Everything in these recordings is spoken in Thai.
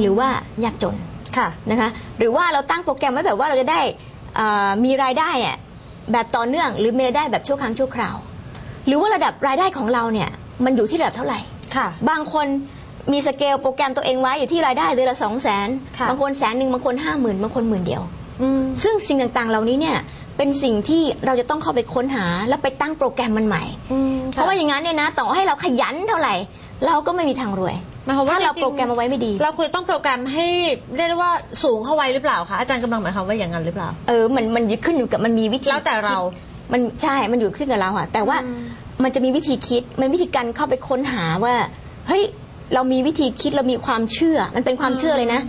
หรือว่ายากจนค่ะนะคะหรือว่าเราตั้งโปรแกรมไว้แบบว่าเราจะได้อ่ามีรายได้เนี่ยแบบต่อเนื่องหรือมีรายได้แบบชั่วครั้งชั่วคราว หรือว่าระดับรายได้ของเราเนี่ยมันอยู่ที่ระดับเท่าไหร่ ค่ะ บางคนมีสเกลโปรแกรมตัวเองไว้อยู่ที่รายได้เดือนละสองแสนค่ะ บางคนแสนหนึ่งบางคนห้าหมื่นบางคนหมื่นเดียว อืม ซึ่งสิ่งต่างๆ เหล่านี้เนี่ยเป็นสิ่งที่เราจะต้องเข้าไปค้นหาแล้วไปตั้งโปรแกรมมันใหม่ เพราะว่าอย่างนั้นเนี่ยนะต่อให้เราขยันเท่าไหร่ เราก็ไม่มีทางรวย หมายความว่าถ้าเราจงๆโปรแกรมเอาไว้ไม่ดี เราควรต้องโปรแกรมให้เรียกได้ว่าสูงเข้าไว้หรือเปล่าคะอาจารย์กำลังหมายความว่าอย่างนั้นหรือเปล่า เออมันมันยึดขึ้นอยู่กับมันมีวิธีแล้วแต่เรา คิดมันใช่ มันอยู่ขึ้นกับเราอะแต่ว่ามันจะมีวิธีคิด มันวิธีการเข้าไปค้นหาว่าเฮ้ยเรามีวิธีคิดเรามีความเชื่อ มันเป็นความเชื่อเลยนะ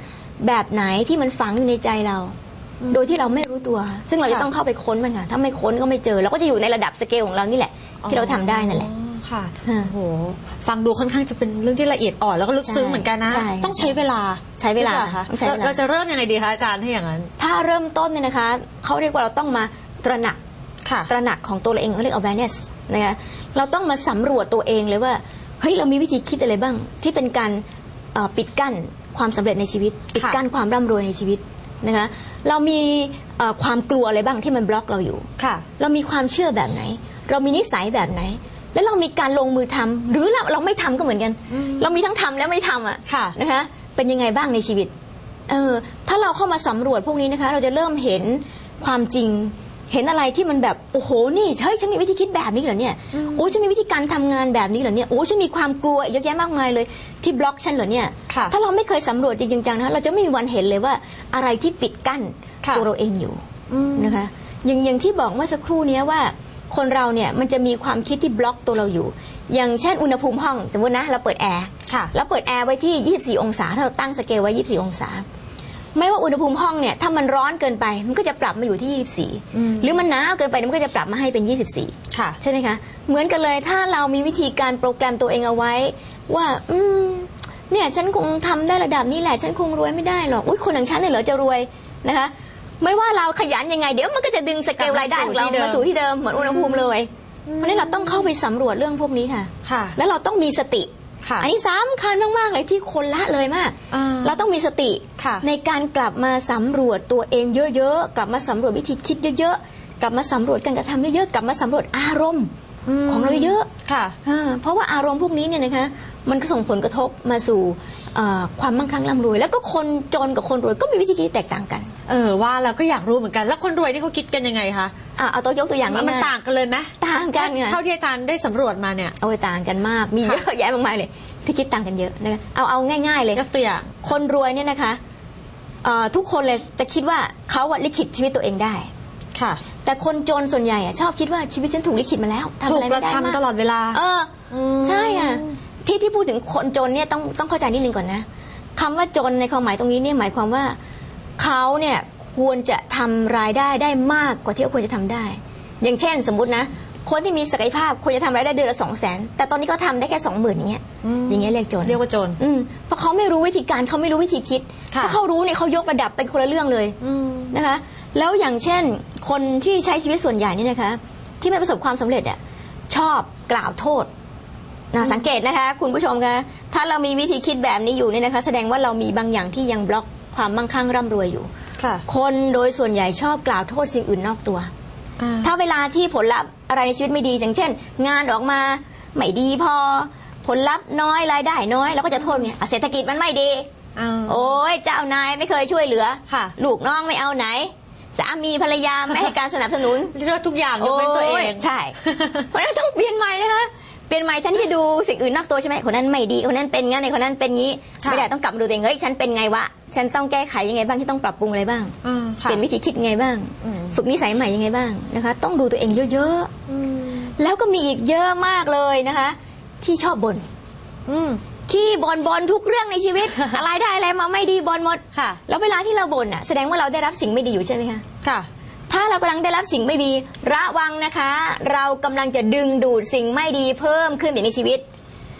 แบบไหนที่มันฝังอยู่ในใจเรา โดยที่เราไม่รู้ตัว ซึ่งเราจะค่ะต้องเข้าไปค้นมันค่ะถ้าไม่ค้นก็ไม่เจอเราก็จะอยู่ในระดับสเกลของเรานี่แหละ ที่เราทำได้นั่นแหละ อ๋อ ค่ะฮะโอ้โห ฟังดูค่อนข้างจะเป็นเรื่องที่ละเอียดอ่อนแล้วก็ลึกซึ้งใช่เหมือนกันนะ ใช่ต้องใช้เวลาใช้เวลาหรือปคะต้องใช้เวลาเราเราจะเริ่มยังไงดีคะอาจารย์ถ้าอย่างนั้น ถ้าเริ่มต้นเนี่ยนะคะ เขาเรียกว่าเราต้องมาตระหนัก ค่ะ ตระหนักของตัวเราเองเขาเรียก awareness นะคะ เราต้องมาสำรวจตัวเองเลยว่า เฮ้ย เรามีวิธีคิดอะไรบ้าง ที่เป็นการเอ่อปิดกั้นความสำเร็จในชีวิต ปิดกั้นความร่ำรวยในชีวิตนะคะ เรามีเอ่อความกลัวอะไรบ้างที่มันบล็อกเราอยู่ ค่ะ เรามีความเชื่อแบบไหน เรามีนิสัยแบบไหน แล้วเรามีการลงมือทำหรือเราเราไม่ทำก็เหมือนกัน เรามีทั้งทำและไม่ทำอะค่ะนะคะเป็นยังไงบ้างในชีวิตเออถ้าเราเข้ามาสำรวจพวกนี้นะคะ เราจะเริ่มเห็นความจริงเห็นอะไรที่มันแบบโอ้โหนี่เฮ้ยฉันมีวิธีคิดแบบนี้เหรอเนี่ยโอ้ฉันมีวิธีการทำงานแบบนี้เหรอเนี่ยโอ้ฉันมีความกลัวเยอะแยะมากมายเลยที่บล็อกฉันเหรอเนี่ยค่ะถ้าเราไม่เคยสำรวจจริงๆจังๆนะเราจะไม่มีวันเห็นเลยว่าอะไรที่ปิดกั้นค่ะตัวเราเองอยู่อืมนะคะอย่างอย่างที่บอกเมื่อสักครู่เนี้ยว่า คนเราเนี่ยมันจะมีความคิดที่บล็อกตัวเราอยู่ อย่างเช่นอุณหภูมิห้องสมมตินะเราเปิดแอร์ค่ะแล้วเปิดแอร์ไว้ที่ 24 องศาถ้าเราตั้งสเกลไว้ 24 องศา ไม่ว่าอุณหภูมิห้องเนี่ยถ้ามันร้อนเกินไปมันก็จะปรับมาอยู่ที่อืม24 หรือมันหนาวเกินไปมันก็จะปรับมาให้เป็น 24 ค่ะ ใช่ไหมคะ เหมือนกันเลยถ้าเรามีวิธีการโปรแกรมตัวเองเอาไว้ ว่าอืมเนี่ยฉันคงทำได้ระดับนี้แหละ ฉันคงรวยไม่ได้หรอกอุ้ยคนอย่างฉันเนี่ยเหรอจะรวยนะคะ ไม่ว่าเราขยันยังไง เดี๋ยวมันก็จะดึงสเกลรายได้ของเรากลับมาสู่ที่เดิมมาสู่ที่เดิมเหมือนอุณหภูมิเลย เพราะฉะนั้นเราต้องเข้าไปสำรวจเรื่องพวกนี้ค่ะ ค่ะ แล้วเราต้องมีสติค่ะอันนี้สำคัญมากๆเลยที่คนละเลยมากอ่าเราต้องมีสติค่ะในการกลับมาสำรวจตัวเองเยอะๆ กลับมาสำรวจวิธีคิดเยอะๆ กลับมาสำรวจการกระทำเยอะๆ กลับมาสำรวจอารมณ์ของเราเยอะ ค่ะอ่าเพราะว่าอารมณ์พวกนี้เนี่ยนะคะ มันก็ส่งผลกระทบมาสู่เอ่อความมั่งคั่งร่ำรวย แล้วก็คนจนกับคนรวยก็มีวิธีคิดที่แตกต่างกันเออว่าแล้วก็อยากรู้เหมือนกัน แล้วคนรวยนี่เขาคิดกันยังไงคะอะเอาตัวยกตัวอย่างมันง่ายๆ ต่างกันเลยไหมต่างกันไง เท่าที่อาจารย์ได้สำรวจมาเนี่ยเอาไปต่างกันมาก มีเยค่ะอะแยะมากมายเลย ที่คิดต่างกันเยอะนะคะ เอาเอาง่ายๆเลย ยกตัวอย่าง คนรวยเนี่ยนะคะเอ่อทุกคนเลยจะคิดว่าเขาอะลิขิตชีวิตตัวเองได้ ค่ะ แต่คนจนส่วนใหญ่อะชอบคิดว่าชีวิตฉันถูกลิขิตมาแล้วทำถูอะกไรกไม่ระได้มากทำตลอดเวลา เอออม ใช่อะ ที่ที่พูดถึงคนจนเนี่ยต้องต้องเข้าใจนิดนึงก่อนนะคำว่าจนในความหมายตรงนี้เนี่ยหมายความว่าเขาเนี่ยควรจะทำรายได้ได้มากกว่าที่เขาควรจะทำได้ อย่างเช่นสมมตินะ คนที่มีศักยภาพควรจะทำรายได้เดือนละสองแสนแต่ตอนนี้เขาทำได้แค่สองหมื่นอย่างเงี้ยอย่างเงี้ยเรียกจนเรียกว่าจนอืมเพราะเขาไม่รู้วิธีการเขาไม่รู้วิธีคิดค่ะถ้าเขารู้เนี่ยเขายกระดับเป็นคนละเรื่องเลยอืมนะคะ แล้วอย่างเช่น คนที่ใช้ชีวิตส่วนใหญ่นี่นะคะ ที่ไม่ประสบความสำเร็จอะชอบกล่าวโทษ นะสังเกตนะคะ คุณผู้ชมคะถ้าเรามีวิธีคิดแบบนี้อยู่เนี่ยนะคะ แสดงว่าเรามีบางอย่างที่ยังบล็อกความมั่งคั่งร่ำรวยอยู่ค่ะคนโดยส่วนใหญ่ชอบกล่าวโทษสิ่งอื่นนอกตัวอ่าถ้าเวลาที่ผลลัพธ์อะไรในชีวิตไม่ดี อย่างเช่น งานออกมาไม่ดีพอ ผลลัพธ์น้อยรายได้น้อยเราก็จะโทษไงอะเศรษฐกิจมันไม่ดีอ่าโอ้ยเจ้านายไม่เคยช่วยเหลือค่ะลูกน้องไม่เอาไหนสามีภรรยาไม่ให้การสนับสนุนเรียกว่าทุกอย่างยกเว้นตัวเองโยใช่เพราะฉะนั้นต้องเปลี่ยนใหม่นะคะเป ลี่ยนใหม่แทนที่จะดูสิ่งอื่นนอกตัวใช่ไหมคนนั้นไม่ดีคนนั้นเป็นงั้นไอ้คนนั้นเป็นงี้ค่ะ ไม่ได้ต้องกลับมาดูตัวเองเฮ้ยฉันเป็นไงวะฉันต้องแก้ไขยังไงบ้างที่ต้องปรับปรุงอะไรบ้างอ่าเปค่ะลี่ยนวิธีคิดยังไงบ้าง อืมฝึกนิสัยใหม่ยังไงบ้างนะคะ ต้องดูตัวเองเยอะอืมๆ แล้วก็มีอีกเยอะมากเลยนะคะ ที่ชอบบน่นอืมขี้บนบนทุกเรื่องในชีวิต อะไรได้อะไรมาไม่ดีบนหมด ค่ะแล้วเวลาที่เราบ่นอะแสดงว่าเราได้รับสิ่งไม่ดีอยู่ใช่ไหมคะ ค่ะ ถ้าเรากำลังได้รับสิ่งไม่ดี ระวังนะคะ เรากำลังจะดึงดูดสิ่งไม่ดีเพิ่มขึ้นในชีวิต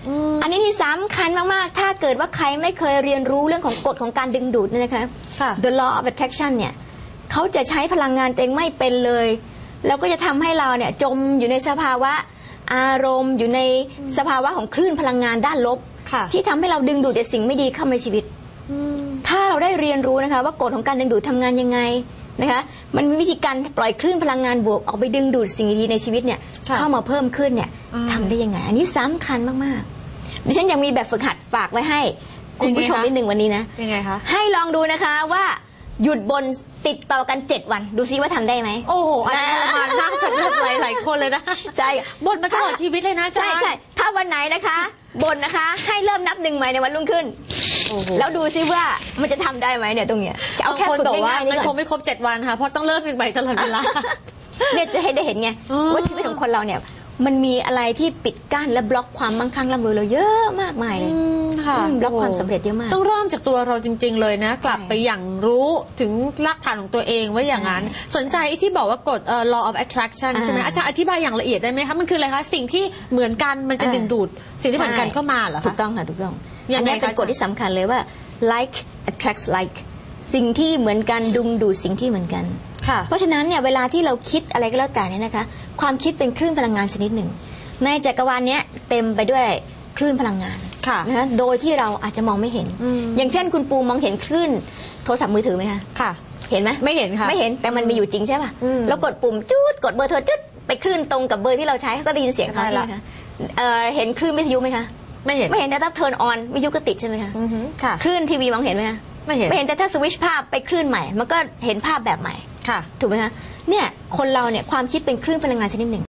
อืมอันนี้นี่สำคัญมาก ๆ ถ้าเกิดว่าใครไม่เคยเรียนรู้เรื่องของกฎของการดึงดูดเนี่ยนะคะค่ะ The law of attraction เนี่ยเขาจะใช้พลังงานตัวเองไม่เป็นเลย แล้วก็จะทำให้เราเนี่ยจมอยู่ในสภาวะอารมณ์อยู่ในสภาวะของคลื่นพลังงานด้านลบค่ะที่ทำให้เราดึงดูดแต่สิ่งไม่ดีเข้ามาในชีวิต ถ้าเราได้เรียนรู้นะคะ ว่ากฎของการดึงดูดทำงานยังไง นะคะมันมีวิธีการปล่อยคลื่นพลังงานบวกออกไปดึงดูดสิ่งดีๆในชีวิตเนี่ยค่ะเข้ามาเพิ่มขึ้นเนี่ยอืมทำได้ยังไง อันนี้สำคัญมากๆดิฉันยังมีแบบฝึกหัดฝากไว้ให้ คุณผู้ชมยังไงคะ นิดหนึ่งวันนี้นะ ยังไงคะ ให้ลองดูนะคะว่าหยุดบนติดต่อกัน 7 วัน ดูซิว่าทำได้ไหม โอ้โหอันนี้ทรมานมากสำหรับหลายหลายๆคนเลยนะใช่ บ่นมาตลอดชีวิตเลยนะอาจารใช่ย์ ใช่ถ้าวันไหนนะคะ บนนะคะ ให้เริ่มนับหนึ่งใหม่ในวันรุ่งขึ้นโอ้โห แล้วดูซิว่ามันจะทำได้ไหมเนี่ยตรงเนี้ยเอาบางแค่คนฝึกบอกว่าง่ายๆมันนี่คก่องนไม่ครบเจ็ดวันค่ะเพราะต้องเริ่มหนึ่งใหม่ตลอดเวลาเนี่ยจะให้ได้เห็นไงอ๋อว่าชีวิตของคนเราเนี่ยมันมีอะไรที่ปิดกั้นและบล็อกความมั่งคั่งร่ำรวยเราเยอะมากมายเลยอืมค่ะอืมบล็อกความสำเร็จเยอะมาก ต้องเริ่มจากตัวเราจริง ๆ เลยนะ กลับใช่ไปอย่างรู้ถึงรากฐานของตัวเองว่าอย่างนั้น สนใจไอ้ที่บอกว่ากฎเอ่อ law of attraction อ่าใช่ไหมอาจารย์อธิบายอย่างละเอียดได้ไหมคะ มันคืออะไรคะ สิ่งที่เหมือนกันมันจะอ่าดึงดูด สิ่งที่เหมือนกันเข้ามาเหรอถูคะกต้องค่ะ ถูกต้องยั อังนไงนี้เป็นคะกฎที่สำคัญเลยว่า like attracts like สิ่งที่เหมือนกันดึงดูดสิ่งที่เหมือนกัน ค่ะ เพราะฉะนั้นเนี่ยเวลาที่เราคิดอะไรก็แล้วแต่เนี่ยนะคะ ความคิดเป็นคลื่นพลังงานชนิดหนึ่ง ในจักรวาลเนี้ยเต็มไปด้วยคลื่นพลังงานค่ะนะคะโดยที่เราอาจจะมองไม่เห็นอืมอย่างเช่นคุณปูมองเห็นคลื่นโทรศัพท์มือถือไหมคะค่ะ เห็นไหมไม่เห็นค่ะไม่เห็นแต่มันมีอยู่จริงใช่ป่ะอืมแล้วกดปุ่มจุดกดเบอร์โทรจุดไปคลื่นตรงกับเบอร์ที่เราใช้เขาก็ได้ยินเสียงเขาได้ใช่ละไหมคะเอ่อเห็นคลื่นวิทยุไหมคะ ไม่เห็น ไม่เห็นแต่ถ้า turn on วิทยุก็ติดใช่ไหมคะอือหือค่ะคลื่นทีวีมองเห็นไหมคะไม่เห็นไม่เห็นแต่ถ้าสวิตชภาพไปคลื่นใหม่ มันก็เห็นภาพแบบใหม่ค่ะ ถูกไหมคะเนี่ยคนเราเนี่ยความคิดเป็นคลื่นพลังงานชนิดหนึ่ง